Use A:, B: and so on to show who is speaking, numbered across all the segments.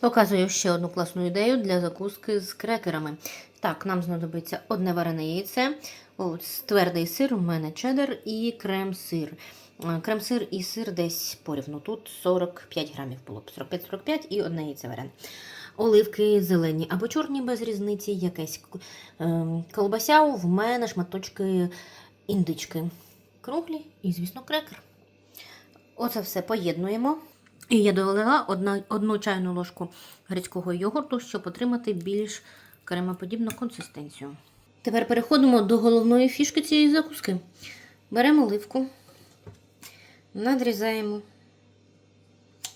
A: Показую ще одну класну ідею для закуски з крекерами. Так, нам знадобиться одне варене яйце, твердий сир, у мене чеддер і крем-сир. Е, Крем-сир і сир десь порівну. Тут 45 грамів було б 45-45 і одне яйце варене. Оливки зелені або чорні без різниці, якесь е, колбася, в мене шматочки індички. Круглі і, звісно, крекер. Оце все поєднуємо. І я долила одна, одну чайну ложку грецького йогурту, щоб отримати більш кремоподібну консистенцію. Тепер переходимо до головної фішки цієї закуски. Беремо оливку, надрізаємо.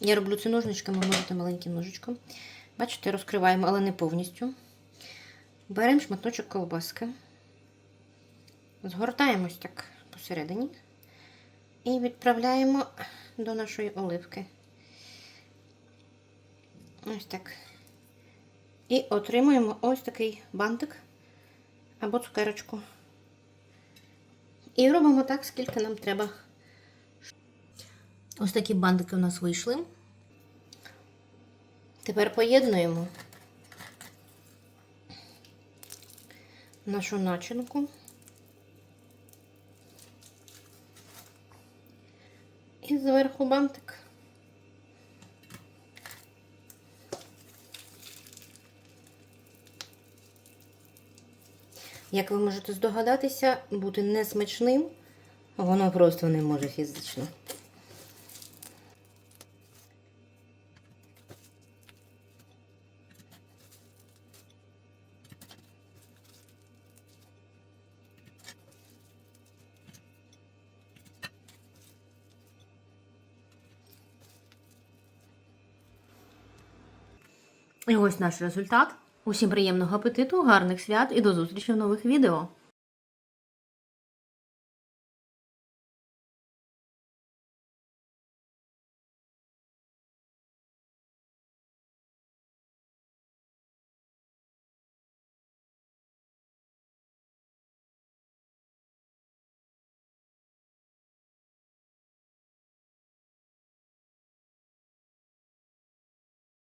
A: Я роблю це ножничками, можете маленьким ножичком. Бачите, розкриваємо, але не повністю. Беремо шматочок ковбаски, згортаємось так посередині і відправляємо до нашої оливки. Ось так. І отримуємо ось такий бантик або цукерочку. І робимо так, скільки нам треба. Ось такі бантики у нас вийшли. Тепер поєднуємо нашу начинку. І зверху бантик. Як ви можете здогадатися, бути несмачним воно просто не може фізично. І ось наш результат. Усім приємного апетиту, гарних свят і до зустрічі в нових відео.